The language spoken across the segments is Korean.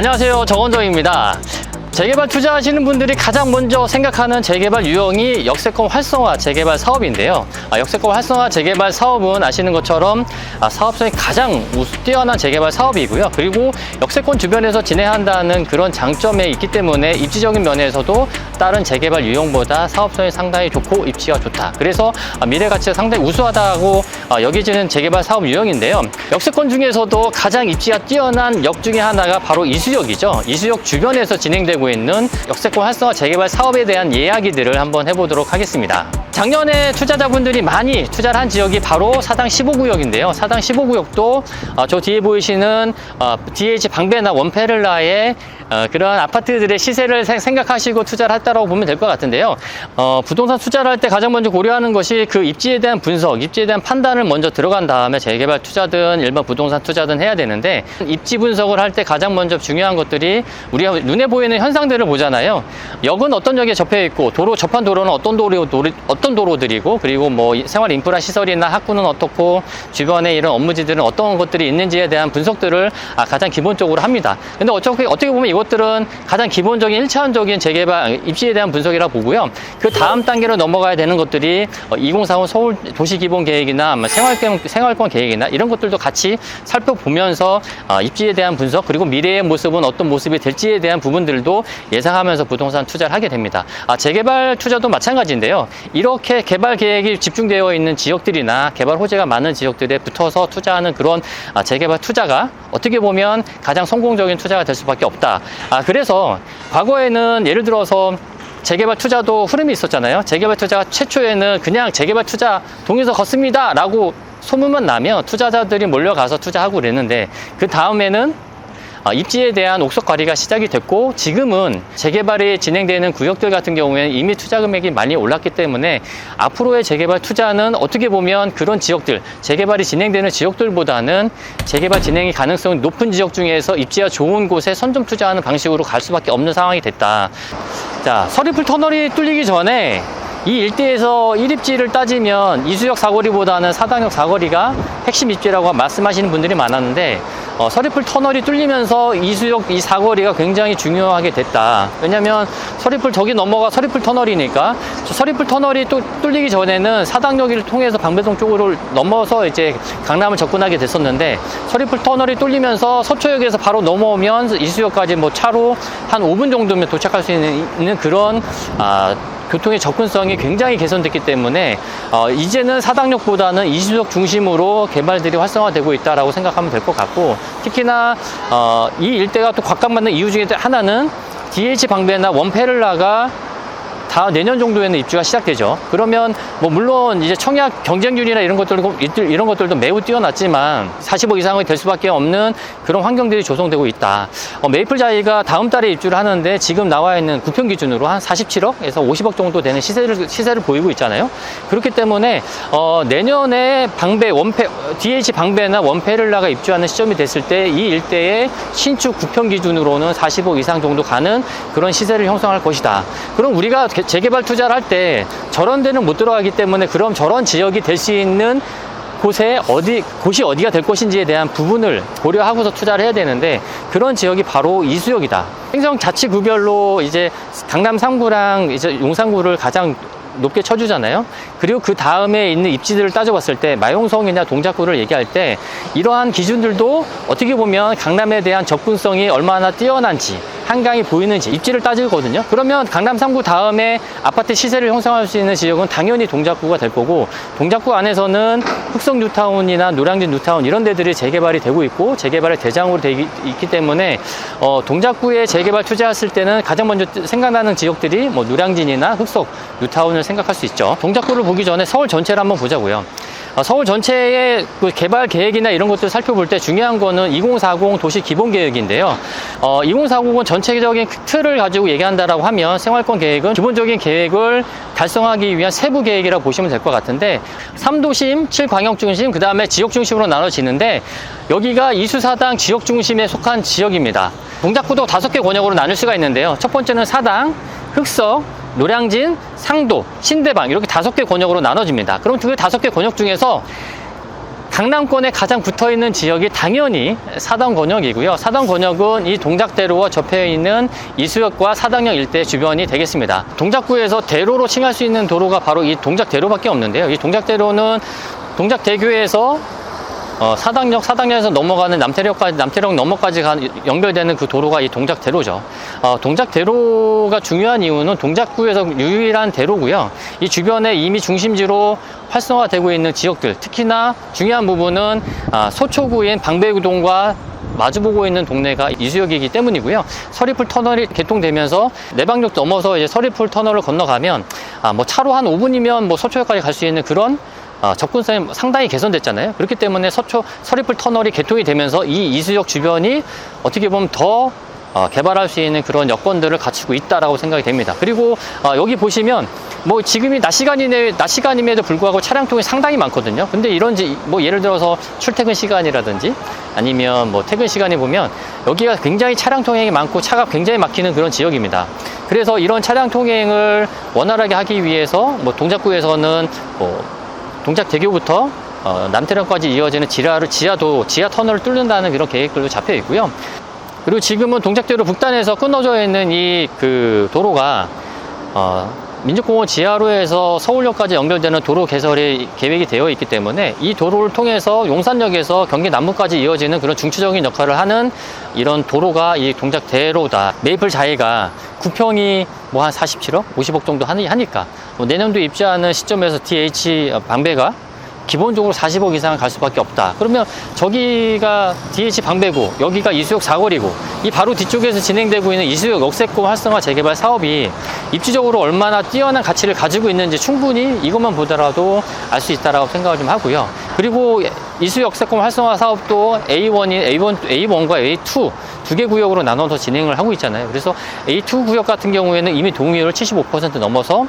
안녕하세요. 정원정입니다. 재개발 투자하시는 분들이 가장 먼저 생각하는 재개발 유형이 역세권 활성화 재개발 사업인데요. 아, 역세권 활성화 재개발 사업은 아시는 것처럼 아, 사업성이 가장 우수 뛰어난 재개발 사업이고요. 그리고 역세권 주변에서 진행한다는 그런 장점에 있기 때문에 입지적인 면에서도 다른 재개발 유형보다 사업성이 상당히 좋고 입지가 좋다. 그래서 아, 미래 가치가 상당히 우수하다고 아, 여겨지는 재개발 사업 유형인데요. 역세권 중에서도 가장 입지가 뛰어난 역 중에 하나가 바로 이수역이죠. 이수역 주변에서 진행되고 있는 역세권 활성화 재개발 사업에 대한 이야기들을 한번 해보도록 하겠습니다. 작년에 투자자분들이 많이 투자를 한 지역이 바로 사당 15구역인데요. 사당 15구역도 어, 저 뒤에 보이시는 어, DH 방배나 원페를라의 어, 그런 아파트들의 시세를 생- 생각하시고 투자를 했다고 보면 될 것 같은데요. 어, 부동산 투자를 할 때 가장 먼저 고려하는 것이 그 입지에 대한 분석, 입지에 대한 판단을 먼저 들어간 다음에 재개발 투자든 일반 부동산 투자든 해야 되는데 입지 분석을 할 때 가장 먼저 중요한 것들이 우리가 눈에 보이는 현상들을 보잖아요. 역은 어떤 역에 접해 있고 도로 접한 도로는 어떤 도로, 도로 어떤 도로들이고 그리고 뭐 이- 생활 인프라 시설이나 학구는 어떻고 주변에 이런 업무지들은 어떤 것들이 있는지에 대한 분석들을 아, 가장 기본적으로 합니다. 근데 어차피 어떻게 보면 이것들은 가장 기본적인 1차원적인 재개발 입지에 대한 분석이라 보고요. 그 다음 단계로 넘어가야 되는 것들이 2045 서울 도시기본 계획이나 아마 생활권 생활권 계획이나 이런 것들도 같이 살펴보면서 어, 입지에 대한 분석 그리고 미래의 모습은 어떤 모습이 될지에 대한 부분들도 예상하면서 부동산 투자를 하게 됩니다. 아, 재개발 투자도 마찬가지인데요. 이렇게 개발 계획이 집중되어 있는 지역들이나 개발 호재가 많은 지역들에 붙어서 투자하는 그런 아, 재개발 투자가 어떻게 보면 가장 성공적인 투자가 될 수밖에 없다. 아, 그래서 과거에는 예를 들어서 재개발 투자도 흐름이 있었잖아요. 재개발 투자가 최초에는 그냥 재개발 투자 동에서 걷습니다. 라고 소문만 나면 투자자들이 몰려가서 투자하고 그랬는데 그 다음에는 아, 입지에 대한 옥석 관리가 시작이 됐고 지금은 재개발이 진행되는 구역들 같은 경우에는 이미 투자 금액이 많이 올랐기 때문에 앞으로의 재개발 투자는 어떻게 보면 그런 지역들 재개발이 진행되는 지역들보다는 재개발 진행이 가능성이 높은 지역 중에서 입지가 좋은 곳에 선점 투자하는 방식으로 갈 수밖에 없는 상황이 됐다. 자, 서리풀 터널이 뚫리기 전에 이 일대에서 1입지를 따지면 이수역 사거리보다는 사당역 사거리가 핵심 입지라고 말씀하시는 분들이 많았는데 어, 서리풀 터널이 뚫리면서 이수역 이 사거리가 굉장히 중요하게 됐다. 왜냐면 서리풀 저기 넘어가 서리풀 터널이니까 저 서리풀 터널이 또 뚫리기 전에는 사당역을 통해서 방배동 쪽으로 넘어서 이제 강남을 접근하게 됐었는데 서리풀 터널이 뚫리면서 서초역에서 바로 넘어오면 이수역까지 뭐 차로 한 5분 정도면 도착할 수 있는, 있는 그런 아, 교통의 접근성이 굉장히 개선됐기 때문에 어, 이제는 사당역보다는 이수역 중심으로 개발들이 활성화되고 있다라고 생각하면 될 것 같고 특히나 어, 이 일대가 또 곽감받는 이유 중에 하나는 DH 방배나 원페를라가 다 내년 정도에는 입주가 시작되죠. 그러면 뭐 물론 이제 청약 경쟁률이나 이런 것들도 이런 것들도 매우 뛰어났지만 45 이상이 될 수밖에 없는 그런 환경들이 조성되고 있다. 어, 메이플 자이가 다음 달에 입주를 하는데 지금 나와 있는 구평 기준으로 한 47억에서 50억 정도 되는 시세를 시세를 보이고 있잖아요. 그렇기 때문에 어, 내년에 방배 원패 DH 방배나 원페를라가 입주하는 시점이 됐을 때 이 일대의 신축 구평 기준으로는 40억 이상 정도 가는 그런 시세를 형성할 것이다. 그럼 우리가 개- 재개발 투자를 할 때 저런 데는 못 들어가기 때문에 그럼 저런 지역이 될 수 있는 곳에 어디 곳이 어디가 될 것인지에 대한 부분을 고려하고서 투자를 해야 되는데 그런 지역이 바로 이수역이다. 행정 자치 구별로 이제 강남 3구랑 이제 용산구를 가장 높게 쳐주잖아요. 그리고 그 다음에 있는 입지들을 따져봤을 때 마용성이나 동작구를 얘기할 때 이러한 기준들도 어떻게 보면 강남에 대한 접근성이 얼마나 뛰어난지 한강이 보이는지 입지를 따지거든요. 그러면 강남 3구 다음에 아파트 시세를 형성할 수 있는 지역은 당연히 동작구가 될 거고 동작구 안에서는 흑성 뉴타운이나 노량진 뉴타운 이런 데들이 재개발이 되고 있고 재개발의 대장으로 되기 있기 때문에 어, 동작구에 재개발 투자했을 때는 가장 먼저 생각나는 지역들이 뭐 노량진이나 흑석 뉴타운을 생각할 수 있죠. 동작구를 보기 전에 서울 전체를 한번 보자고요. 어, 서울 전체의 그 개발 계획이나 이런 것들 살펴볼 때 중요한 거는 2040 도시 기본 계획인데요. 어, 2040은 전체적인 틀을 가지고 얘기한다라고 하면 생활권 계획은 기본적인 계획을 달성하기 위한 세부 계획이라고 보시면 될 것 같은데 3도심, 7광역 중심, 그 다음에 지역 중심으로 나눠지는데 여기가 이수사당 지역 중심에 속한 지역입니다. 동작구도 다섯 개 권역으로 나눌 수가 있는데요. 첫 번째는 사당, 흑석, 노량진, 상도, 신대방 이렇게 다섯 개 권역으로 나눠집니다. 그럼 그 다섯 개 권역 중에서 강남권에 가장 붙어 있는 지역이 당연히 사당 권역이고요. 사당 권역은 이 동작대로와 접해 있는 이수역과 사당역 일대 주변이 되겠습니다. 동작구에서 대로로 칭할 수 있는 도로가 바로 이 동작대로밖에 없는데요. 이 동작대로는 동작대교에서 어, 사당역, 사당역에서 넘어가는 남태역까지, 남태역 넘어까지 가, 연결되는 그 도로가 이 동작대로죠. 어, 동작대로가 중요한 이유는 동작구에서 유일한 대로고요. 이 주변에 이미 중심지로 활성화되고 있는 지역들, 특히나 중요한 부분은 아, 소초구인 방배동과 마주보고 있는 동네가 이수역이기 때문이고요. 서리풀 터널이 개통되면서 내방역 넘어서 이제 서리풀 터널을 건너가면 아, 뭐 차로 한 5분이면 뭐 서초역까지 갈 수 있는 그런 아, 접근성이 상당히 개선됐잖아요. 그렇기 때문에 서초 서리풀 터널이 개통이 되면서 이 이수역 주변이 어떻게 보면 더 어, 개발할 수 있는 그런 여건들을 갖추고 있다라고 생각이 됩니다. 그리고 어, 여기 보시면 뭐 지금이 낮 시간이네 낮 시간임에도 불구하고 차량 통이 상당히 많거든요. 근데 이런지 뭐 예를 들어서 출퇴근 시간이라든지 아니면 뭐 퇴근 시간에 보면 여기가 굉장히 차량 통행이 많고 차가 굉장히 막히는 그런 지역입니다. 그래서 이런 차량 통행을 원활하게 하기 위해서 뭐 동작구에서는 뭐 동작 대교부터 어, 남태령까지 이어지는 지하를 지하도 지하 터널을 뚫는다는 그런 계획들도 잡혀 있고요. 그리고 지금은 동작대로 북단에서 끊어져 있는 이 그 도로가 어, 민족공원 지하로에서 서울역까지 연결되는 도로 개설이 계획이 되어 있기 때문에 이 도로를 통해서 용산역에서 경기 남부까지 이어지는 그런 중추적인 역할을 하는 이런 도로가 이 동작대로다. 메이플 자해가 구평이 뭐 한 47억, 50억 정도 하니, 하니까 뭐 내년도 입주하는 시점에서 DH 방배가 기본적으로 40억 이상 갈 수밖에 없다. 그러면 저기가 DH 방배고 여기가 이수역 사거리고 이 바로 뒤쪽에서 진행되고 있는 이수역 역세권 활성화 재개발 사업이 입지적으로 얼마나 뛰어난 가치를 가지고 있는지 충분히 이것만 보더라도 알 수 있다라고 생각을 좀 하고요. 그리고 이수역 역세권 활성화 사업도 A1이 A1 A1과 A2 두 개 구역으로 나눠서 진행을 하고 있잖아요. 그래서 A2 구역 같은 경우에는 이미 동의율 75% 넘어서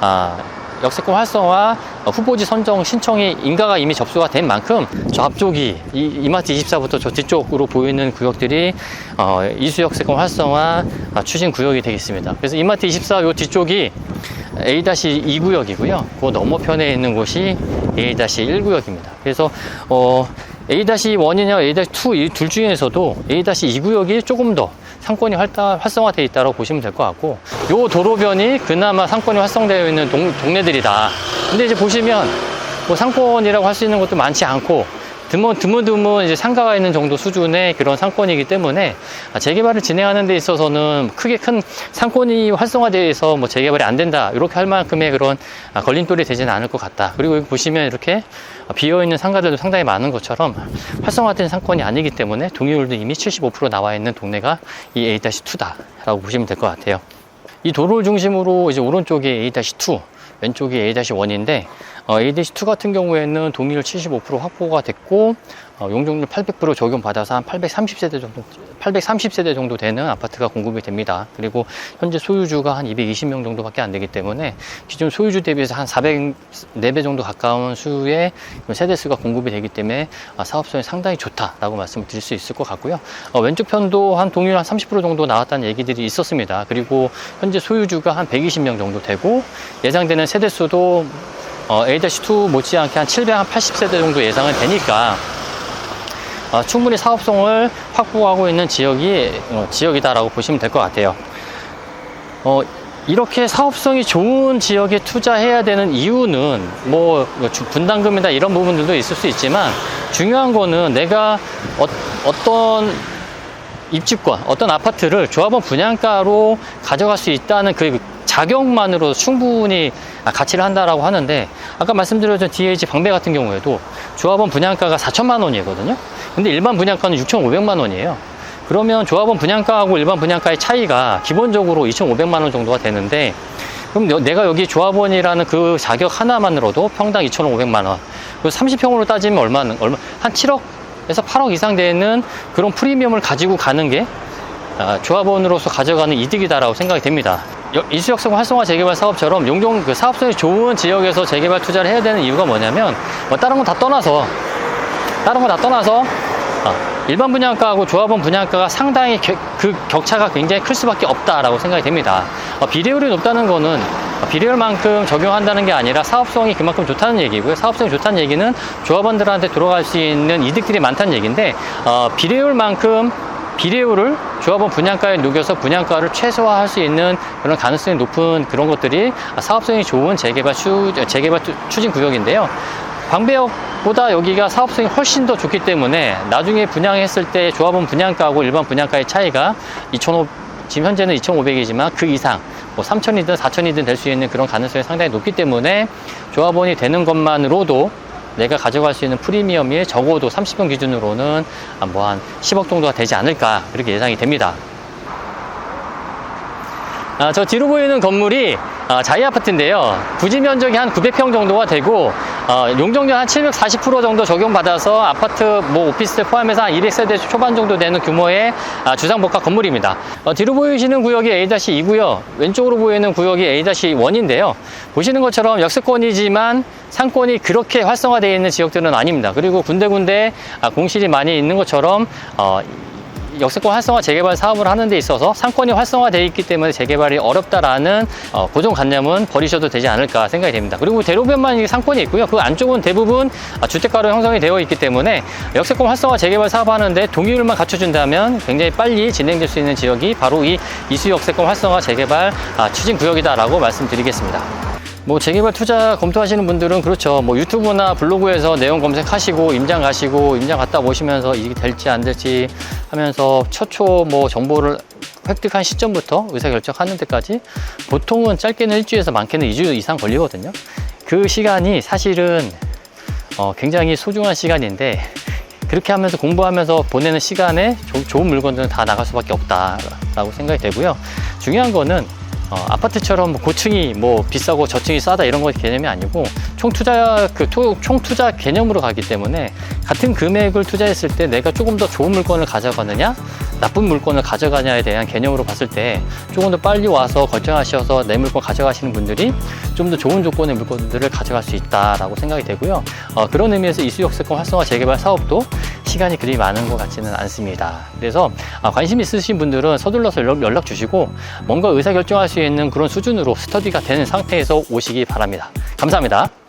아, 역세권 활성화 후보지 선정 신청이 인가가 이미 접수가 된 만큼 저 앞쪽이 이, 이마트 24부터 저 뒤쪽으로 보이는 구역들이 어, 이수역세권 활성화 아, 추진 구역이 되겠습니다. 그래서 이마트 24 요 뒤쪽이 A-2 구역이고요. 그 너머편에 있는 곳이 A-1 구역입니다. 그래서 어, A-1이냐 A-2 이 둘 중에서도 A-2 구역이 조금 더 상권이 활성화되어 있다고 보시면 될 것 같고 요 도로변이 그나마 상권이 활성되어 있는 동, 동네들이다. 근데 이제 보시면 뭐 상권이라고 할 수 있는 것도 많지 않고 드문, 드문드문 이제 상가가 있는 정도 수준의 그런 상권이기 때문에 아, 재개발을 진행하는 데 있어서는 크게 큰 상권이 활성화돼서 뭐 재개발이 안 된다. 이렇게 할 만큼의 그런 아, 걸림돌이 되지는 않을 것 같다. 그리고 여기 보시면 이렇게 비어있는 상가들도 상당히 많은 것처럼 활성화된 상권이 아니기 때문에 동의율도 이미 75% 나와 있는 동네가 이 A-2다 라고 보시면 될 것 같아요 이 도로를 중심으로 이제 오른쪽이 A-2 왼쪽이 A-1인데 어, A-2 같은 경우에는 동의율 75% 확보가 됐고 어, 용적률 800% 적용받아서 한 830세대 정도 830세대 정도 되는 아파트가 공급이 됩니다. 그리고 현재 소유주가 한 220명 정도밖에 안 되기 때문에 기존 소유주 대비해서 한 404배 정도 가까운 수의 세대 수가 공급이 되기 때문에 아, 사업성이 상당히 좋다라고 말씀을 드릴 수 있을 것 같고요. 어, 왼쪽 편도 한 동의율 한30% 정도 나왔다는 얘기들이 있었습니다. 그리고 현재 소유주가 한 120명 정도 되고 예상되는 세대 수도 어, A-2 못지않게 한 780세대 정도 예상은 되니까 어, 충분히 사업성을 확보하고 있는 지역이 어, 지역이다라고 보시면 될 것 같아요. 어, 이렇게 사업성이 좋은 지역에 투자해야 되는 이유는 뭐 주- 분담금이나 이런 부분들도 있을 수 있지만 중요한 거는 내가 어, 떤 입주권, 어떤 아파트를 조합원 분양가로 가져갈 수 있다는 그 자격만으로 충분히 가치를 한다라고 하는데 아까 말씀드렸던 DH 방배 같은 경우에도 조합원 분양가가 4천만 원이거든요. 근데 일반 분양가는 6,500만 원이에요. 그러면 조합원 분양가하고 일반 분양가의 차이가 기본적으로 2,500만 원 정도가 되는데 그럼 여- 내가 여기 조합원이라는 그 자격 하나만으로도 평당 2,500만 원. 그 30평으로 따지면 얼마는 얼마 한 7억에서 8억 이상 되는 그런 프리미엄을 가지고 가는 게 아, 조합원으로서 가져가는 이득이다라고 생각이 됩니다. 여- 이수역성 활성화 재개발 사업처럼 용종 그 사업성이 좋은 지역에서 재개발 투자를 해야 되는 이유가 뭐냐면 뭐 다른 건 다 떠나서 다른 거다 떠나서 아, 일반 분양가하고 조합원 분양가가 상당히 겨- 그 격차가 굉장히 클 수밖에 없다라고 생각이 됩니다. 어, 비례율이 높다는 거는 비례율만큼 적용한다는 게 아니라 사업성이 그만큼 좋다는 얘기고요. 사업성이 좋다는 얘기는 조합원들한테 들어갈 수 있는 이득들이 많다는 얘기인데 어, 비례율만큼 비례율을 조합원 분양가에 녹여서 분양가를 최소화할 수 있는 그런 가능성이 높은 그런 것들이 사업성이 좋은 재개발 추, 재개발 추- 추진 구역인데요. 광배역보다 여기가 사업성이 훨씬 더 좋기 때문에 나중에 분양했을 때 조합원 분양가하고 일반 분양가의 차이가 2,500, 지금 현재는 2,500이지만 그 이상 뭐 3,000이든 4,000이든 될 수 있는 그런 가능성이 상당히 높기 때문에 조합원이 되는 것만으로도 내가 가져갈 수 있는 프리미엄이 적어도 30년 기준으로는 뭐 한 10억 정도가 되지 않을까 그렇게 예상이 됩니다. 아, 저 뒤로 보이는 건물이 아, 자이 아파트인데요. 부지 면적이 한 900평 정도가 되고 어, 용적률 한 740% 정도 적용받아서 아파트 뭐 오피스텔 포함해서 한 200세대 초반 정도 되는 규모의 아, 주상복합 건물입니다. 어, 뒤로 보이시는 구역이 A-2고요. 왼쪽으로 보이는 구역이 A-1인데요. 보시는 것처럼 역세권이지만 상권이 그렇게 활성화되어 있는 지역들은 아닙니다. 그리고 군데군데 아, 공실이 많이 있는 것처럼 어, 역세권 활성화 재개발 사업을 하는 데 있어서 상권이 활성화되어 있기 때문에 재개발이 어렵다라는 어, 고정관념은 버리셔도 되지 않을까 생각이 됩니다. 그리고 대로변만 이 상권이 있고요. 그 안쪽은 대부분 아, 주택가로 형성이 되어 있기 때문에 역세권 활성화 재개발 사업하는데 동의율만 갖춰준다면 굉장히 빨리 진행될 수 있는 지역이 바로 이 이수 역세권 활성화 재개발 아, 추진 구역이다라고 말씀드리겠습니다. 뭐 재개발 투자 검토하시는 분들은 그렇죠. 뭐 유튜브나 블로그에서 내용 검색하시고 임장 가시고 임장 갔다 오시면서 이게 될지 안 될지 하면서 최초 뭐 정보를 획득한 시점부터 의사결정하는 데까지 보통은 짧게는 일주일에서 많게는 2주 이상 걸리거든요. 그 시간이 사실은 어, 굉장히 소중한 시간인데 그렇게 하면서 공부하면서 보내는 시간에 조- 좋은 물건들은 다 나갈 수밖에 없다라고 생각이 되고요. 중요한 거는 어, 아파트처럼 뭐 고층이 뭐 비싸고 저층이 싸다 이런 거 개념이 아니고 총 투자 그총 투자 개념으로 가기 때문에 같은 금액을 투자했을 때 내가 조금 더 좋은 물건을 가져가느냐 나쁜 물건을 가져가냐에 대한 개념으로 봤을 때 조금 더 빨리 와서 결정하셔서 내 물건 가져가시는 분들이 좀 더 좋은 조건의 물건들을 가져갈 수 있다라고 생각이 되고요. 어, 그런 의미에서 이수역세권 활성화 재개발 사업도 시간이 그리 많은 것 같지는 않습니다. 그래서 아, 관심 있으신 분들은 서둘러서 연락, 주시고 뭔가 의사결정할 수 있는 그런 수준으로 스터디가 되는 상태에서 오시기 바랍니다. 감사합니다.